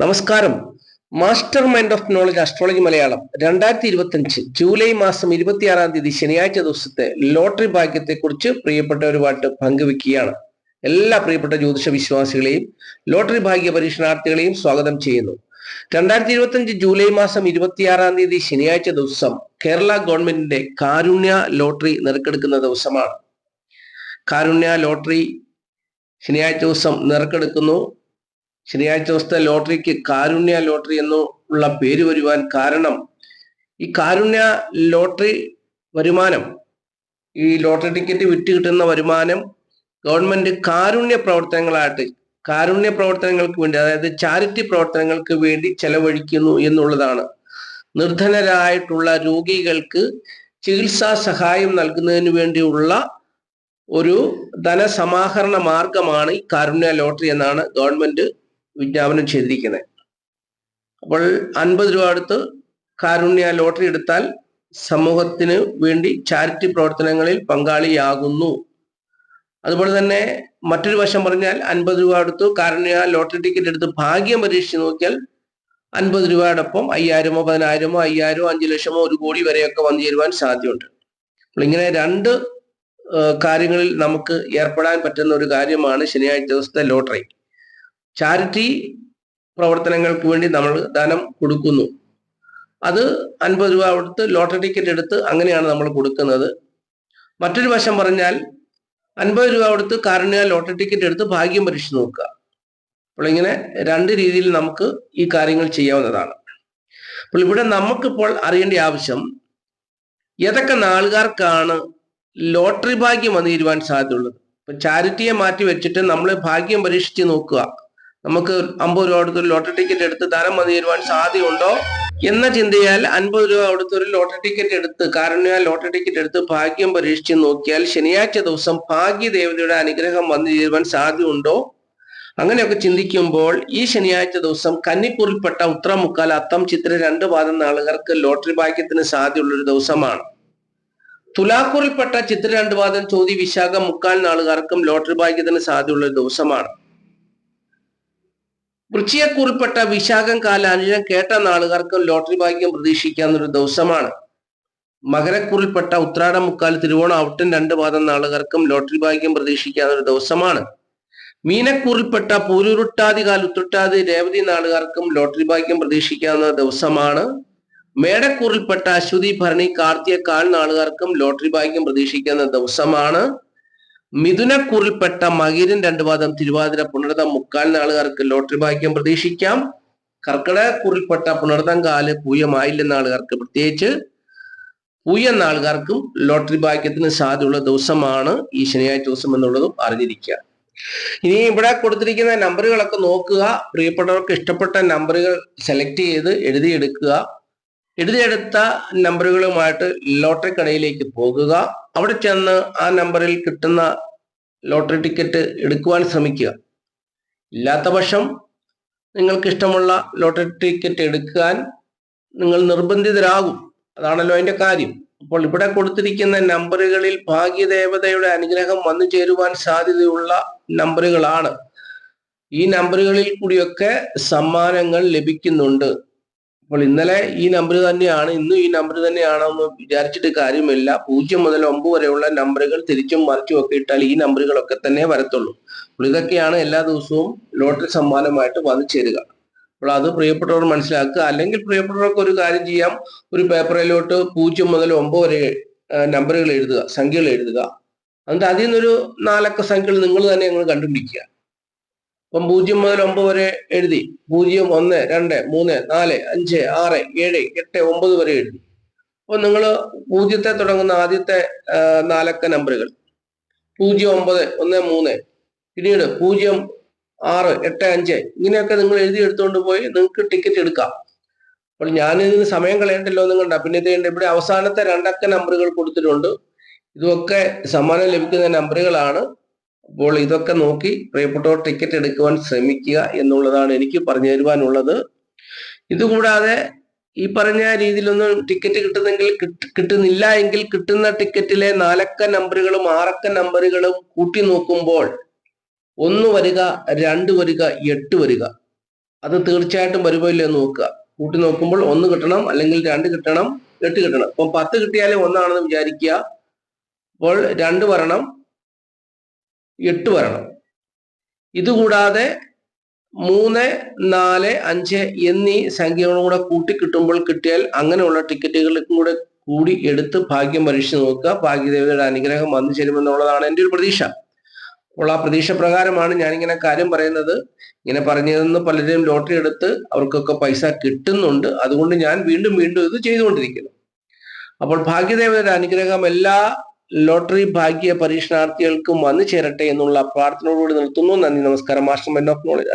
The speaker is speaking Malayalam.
നമസ്കാരം. Master mind of knowledge astrology Malayalam രണ്ടായിരത്തി ഇരുപത്തി അഞ്ച് ജൂലൈ മാസം ഇരുപത്തിയാറാം തീയതി ശനിയാഴ്ച ദിവസത്തെ ലോട്ടറി ഭാഗ്യത്തെ കുറിച്ച് പ്രിയപ്പെട്ടവരുമായിട്ട് പങ്കുവെക്കുകയാണ്. എല്ലാ പ്രിയപ്പെട്ട ജ്യോതിഷ വിശ്വാസികളെയും ലോട്ടറി ഭാഗ്യ പരീക്ഷണാർത്ഥികളെയും സ്വാഗതം ചെയ്യുന്നു. രണ്ടായിരത്തി ഇരുപത്തി അഞ്ച് ജൂലൈ മാസം ഇരുപത്തിയാറാം തീയതി ശനിയാഴ്ച ദിവസം കേരള ഗവൺമെന്റിന്റെ കാരുണ്യ ലോട്ടറി നിറക്കെടുക്കുന്ന ദിവസമാണ്. കാരുണ്യ ലോട്ടറി ശനിയാഴ്ച ദിവസം നറുക്കെടുക്കുന്നു. ശനിയാഴ്ച ദിവസത്തെ ലോട്ടറിക്ക് കാരുണ്യ ലോട്ടറി എന്നുള്ള പേര് വരുവാൻ കാരണം ഈ കാരുണ്യ ലോട്ടറി വരുമാനം ഈ ലോട്ടറി ടിക്കറ്റ് വിറ്റ് കിട്ടുന്ന വരുമാനം ഗവൺമെന്റ് കാരുണ്യ പ്രവർത്തനങ്ങളായിട്ട് കാരുണ്യ പ്രവർത്തനങ്ങൾക്ക് വേണ്ടി അതായത് ചാരിറ്റി പ്രവർത്തനങ്ങൾക്ക് വേണ്ടി ചെലവഴിക്കുന്നു എന്നുള്ളതാണ്. നിർധനരായിട്ടുള്ള രോഗികൾക്ക് ചികിത്സാ സഹായം നൽകുന്നതിന് വേണ്ടിയുള്ള ഒരു ധനസമാഹരണ മാർഗമാണ് ഈ കാരുണ്യ ലോട്ടറി എന്നാണ് ഗവൺമെന്റ് വിജ്ഞാപനം ചെയ്തിരിക്കുന്നത് അപ്പോൾ അൻപത് രൂപ അടുത്ത് കാരുണ്യ ലോട്ടറി എടുത്താൽ സമൂഹത്തിന് വേണ്ടി ചാരിറ്റി പ്രവർത്തനങ്ങളിൽ പങ്കാളിയാകുന്നു. അതുപോലെ തന്നെ മറ്റൊരു വശം പറഞ്ഞാൽ അൻപത് രൂപ അടുത്ത് കാരുണ്യ ലോട്ടറി ടിക്കറ്റ് എടുത്ത് ഭാഗ്യം പരീക്ഷിച്ച് നോക്കിയാൽ അൻപത് രൂപയോടൊപ്പം അയ്യായിരമോ പതിനായിരമോ അയ്യായിരമോ അഞ്ചു ലക്ഷമോ ഒരു കോടി വരെയൊക്കെ വന്നു ചേരുവാൻ സാധ്യതയുണ്ട്. അപ്പോൾ ഇങ്ങനെ രണ്ട് കാര്യങ്ങളിൽ നമുക്ക് ഏർപ്പെടാൻ പറ്റുന്ന ഒരു കാര്യമാണ് ശനിയാഴ്ച ദിവസത്തെ ലോട്ടറി. ചാരിറ്റി പ്രവർത്തനങ്ങൾക്ക് വേണ്ടി നമ്മൾ ദാനം കൊടുക്കുന്നു. അത് അൻപത് രൂപ കൊടുത്ത് ലോട്ടറി ടിക്കറ്റ് എടുത്ത് അങ്ങനെയാണ് നമ്മൾ കൊടുക്കുന്നത്. മറ്റൊരു വശം പറഞ്ഞാൽ അൻപത് രൂപ കൊടുത്ത് കാരുണ്യ ലോട്ടറി ടിക്കറ്റ് എടുത്ത് ഭാഗ്യം പരീക്ഷ നോക്കുക. അപ്പോൾ ഇങ്ങനെ രണ്ട് രീതിയിൽ നമുക്ക് ഈ കാര്യങ്ങൾ ചെയ്യാവുന്നതാണ്. അപ്പോൾ ഇവിടെ നമുക്കിപ്പോൾ അറിയേണ്ട ആവശ്യം ഏതൊക്കെ നാളുകാർക്കാണ് ലോട്ടറി ഭാഗ്യം വന്നു തീരുവാൻ സാധ്യതയുള്ളത്? ഇപ്പൊ ചാരിറ്റിയെ മാറ്റി വെച്ചിട്ട് നമ്മൾ ഭാഗ്യം പരീക്ഷിച്ച് നോക്കുക. നമുക്ക് അമ്പത് രൂപ കൊടുത്തൊരു ലോട്ടറി ടിക്കറ്റ് എടുത്ത് ധനം വന്നു തരുവാൻ സാധ്യതയുണ്ടോ? എന്ന ചിന്തയാൽ അൻപത് രൂപ കൊടുത്തൊരു ലോട്ടറി ടിക്കറ്റ് എടുത്ത് കാരണം ലോട്ടറി ടിക്കറ്റ് എടുത്ത് ഭാഗ്യം പരീക്ഷിച്ച് നോക്കിയാൽ ശനിയാഴ്ച ദിവസം ഭാഗ്യദേവതയുടെ അനുഗ്രഹം വന്നു ചേരുവാൻ സാധ്യതയുണ്ടോ? അങ്ങനെയൊക്കെ ചിന്തിക്കുമ്പോൾ ഈ ശനിയാഴ്ച ദിവസം കന്നിക്കൂറിൽപ്പെട്ട ഉത്തരമുക്കാൽ അത്തം ചിത്ര രണ്ട് പാദം നാളുകാർക്ക് ലോട്ടറി ഭാഗ്യത്തിന് സാധ്യതയുള്ള ഒരു ദിവസമാണ്. തുലാക്കൂറിൽപ്പെട്ട ചിത്ര രണ്ട് പാദം ചോതി വിശാഖ മുക്കാൽ നാളുകാർക്കും ലോട്ടറി ഭാഗ്യത്തിന് സാധ്യതയുള്ള ഒരു ദിവസമാണ്. വൃശ്ചിയക്കൂറിൽപ്പെട്ട വിശാഖം കാല അനുജം കേട്ട നാളുകാർക്കും ലോട്ടറി ഭാഗ്യം പ്രതീക്ഷിക്കാവുന്ന ഒരു ദിവസമാണ്. മകരക്കുറിൽപ്പെട്ട ഉത്രാടം മുക്കാൽ തിരുവോണം ഔട്ടൻ രണ്ട് പാദം നാളുകാർക്കും ലോട്ടറി ഭാഗ്യം പ്രതീക്ഷിക്കാവുന്ന ഒരു ദിവസമാണ്. മീനക്കൂറിൽപ്പെട്ട പൂരുരുട്ടാതി കാൽ ഉത്രുട്ടാതി രേവതി നാളുകാർക്കും ലോട്ടറി ഭാഗ്യം പ്രതീക്ഷിക്കാവുന്ന ദിവസമാണ്. മേടക്കൂറിൽപ്പെട്ട അശ്വതി ഭരണി കാർത്തിയ കാൽ നാളുകാർക്കും ലോട്ടറി ഭാഗ്യം പ്രതീക്ഷിക്കുന്ന ദിവസമാണ്. മിഥുനക്കൂറിൽപ്പെട്ട മകിരൻ രണ്ടു പാദം തിരുവാതിര പുണർതം മുക്കാൽ നാളുകാർക്ക് ലോട്ടറി ഭാഗ്യം പ്രതീക്ഷിക്കാം. കർക്കിടകക്കൂറിൽപ്പെട്ട പുണർതം കാൽ പൂയമായില്ലെന്ന ആളുകാർക്ക് പ്രത്യേകിച്ച്. പൂയ നാളുകാർക്കും ലോട്ടറി ഭാഗ്യത്തിന് സാധ്യതയുള്ള ദിവസമാണ് ഈ ശനിയാഴ്ച ദിവസം എന്നുള്ളതും അറിഞ്ഞിരിക്കുക. ഇനി ഇവിടെ കൊടുത്തിരിക്കുന്ന നമ്പറുകളൊക്കെ നോക്കുക. പ്രിയപ്പെട്ടവർക്ക് ഇഷ്ടപ്പെട്ട നമ്പറുകൾ സെലക്ട് ചെയ്ത് എഴുതിയെടുക്കുക. എഴുതിയെടുത്ത നമ്പറുകളുമായിട്ട് ലോട്ടറി കടയിലേക്ക് പോകുക. അവിടെ ചെന്ന് ആ നമ്പറിൽ കിട്ടുന്ന ലോട്ടറി ടിക്കറ്റ് എടുക്കുവാൻ ശ്രമിക്കുക. ഇല്ലാത്ത പക്ഷം നിങ്ങൾക്ക് ഇഷ്ടമുള്ള ലോട്ടറി ടിക്കറ്റ് എടുക്കാൻ നിങ്ങൾ നിർബന്ധിതരാകും. അതാണല്ലോ അതിന്റെ കാര്യം. അപ്പോൾ ഇവിടെ കൊടുത്തിരിക്കുന്ന നമ്പറുകളിൽ ഭാഗ്യദേവതയുടെ അനുഗ്രഹം വന്നു ചേരുവാൻ സാധ്യതയുള്ള നമ്പറുകളാണ്. ഈ നമ്പറുകളിൽ കൂടിയൊക്കെ സമ്മാനങ്ങൾ ലഭിക്കുന്നുണ്ട്. അപ്പോൾ ഇന്നലെ ഈ നമ്പർ തന്നെയാണ് ഇന്നും ഈ നമ്പർ തന്നെയാണെന്ന് വിചാരിച്ചിട്ട് കാര്യമില്ല. പൂജ്യം മുതൽ ഒമ്പത് വരെയുള്ള നമ്പറുകൾ തിരിച്ചും മറിച്ചും ഒക്കെ ഇട്ടാൽ ഈ നമ്പറുകളൊക്കെ തന്നെ വരത്തുള്ളൂ. അപ്പോൾ ഇതൊക്കെയാണ് എല്ലാ ദിവസവും ലോട്ടറി സമ്മാനമായിട്ട് വന്നു ചേരുക. അപ്പോൾ അത് പ്രിയപ്പെട്ടവർ മനസ്സിലാക്കുക. അല്ലെങ്കിൽ പ്രിയപ്പെട്ടവർക്ക് ഒരു കാര്യം ചെയ്യാം. ഒരു പേപ്പറിലോട്ട് പൂജ്യം മുതൽ ഒമ്പത് വരെ നമ്പറുകൾ എഴുതുക സംഖ്യകൾ എഴുതുക. എന്നിട്ട് അതിൽ നിന്നൊരു നാലക്ക സംഖ്യകൾ നിങ്ങൾ തന്നെ ഞങ്ങൾ കണ്ടുപിടിക്കുക. അപ്പം പൂജ്യം മുതൽ ഒമ്പത് വരെ എഴുതി. പൂജ്യം ഒന്ന് രണ്ട് മൂന്ന് നാല് അഞ്ച് ആറ് ഏഴ് എട്ട് ഒമ്പത് വരെ എഴുതി. അപ്പൊ നിങ്ങൾ പൂജ്യത്തെ തുടങ്ങുന്ന ആദ്യത്തെ നാലക്ക നമ്പറുകൾ. പൂജ്യം ഒമ്പത് ഒന്ന് മൂന്ന്. പിന്നീട് പൂജ്യം ആറ് എട്ട് അഞ്ച്. ഇങ്ങനെയൊക്കെ നിങ്ങൾ എഴുതി എടുത്തുകൊണ്ട് പോയി നിങ്ങൾക്ക് ടിക്കറ്റ് എടുക്കാം. അപ്പോൾ ഞാൻ ഞാനിതിന് സമയം കളയണ്ടല്ലോ എന്ന് കണ്ട. പിന്നെ ഇത് ഇവിടെ അവസാനത്തെ രണ്ടക്ക നമ്പറുകൾ കൊടുത്തിട്ടുണ്ട്. ഇതൊക്കെ സമ്മാനം ലഭിക്കുന്ന നമ്പറുകളാണ്. അപ്പോൾ ഇതൊക്കെ നോക്കി പ്രിയപ്പെട്ടവർ ടിക്കറ്റ് എടുക്കുവാൻ ശ്രമിക്കുക എന്നുള്ളതാണ് എനിക്ക് പറഞ്ഞു തരുവാനുള്ളത്. ഇതുകൂടാതെ ഈ പറഞ്ഞ രീതിയിലൊന്നും ടിക്കറ്റ് കിട്ടുന്നെങ്കിൽ കിട്ടുന്നില്ല എങ്കിൽ കിട്ടുന്ന ടിക്കറ്റിലെ നാലക്ക നമ്പറുകളും ആറക്ക നമ്പറുകളും കൂട്ടി നോക്കുമ്പോൾ ഒന്ന് വരിക രണ്ട് വരിക എട്ട് വരിക. അത് തീർച്ചയായിട്ടും വരുമോ ഇല്ലയോ നോക്കുക. കൂട്ടി നോക്കുമ്പോൾ ഒന്ന് കിട്ടണം അല്ലെങ്കിൽ രണ്ട് കിട്ടണം എട്ട് കിട്ടണം. അപ്പം പത്ത് കിട്ടിയാലേ ഒന്നാണെന്ന് വിചാരിക്കുക. അപ്പോൾ രണ്ട് വരണം. എട്ട് വരണം. ഇതുകൂടാതെ മൂന്ന് നാല് അഞ്ച് എന്നീ സംഖ്യകളും കൂടെ കൂട്ടി കിട്ടുമ്പോൾ കിട്ടിയാൽ അങ്ങനെയുള്ള ടിക്കറ്റുകൾക്കും കൂടെ കൂടി എടുത്ത് ഭാഗ്യം പരീക്ഷിച്ച് നോക്കുക. ഭാഗ്യദേവതയുടെ അനുഗ്രഹം വന്നു ചേരുമെന്നുള്ളതാണ് എന്റെ ഒരു പ്രതീക്ഷ. അപ്പോൾ ആ പ്രതീക്ഷ പ്രകാരമാണ് ഞാനിങ്ങനെ കാര്യം പറയുന്നത്. ഇങ്ങനെ പറഞ്ഞതെന്ന് പലരും ലോട്ടറി എടുത്ത് അവർക്കൊക്കെ പൈസ കിട്ടുന്നുണ്ട്. അതുകൊണ്ട് ഞാൻ വീണ്ടും വീണ്ടും ഇത് ചെയ്തുകൊണ്ടിരിക്കുന്നു. അപ്പോൾ ഭാഗ്യദേവതയുടെ അനുഗ്രഹം എല്ലാ ലോട്ടറി ഭാഗ്യ പരീക്ഷണാർത്ഥികൾക്കും വന്നു ചേരട്ടെ എന്നുള്ള പ്രാർത്ഥനയോടുകൂടി നിർത്തുന്നു. നന്ദി നമസ്കാരം. Master mind of knowledge.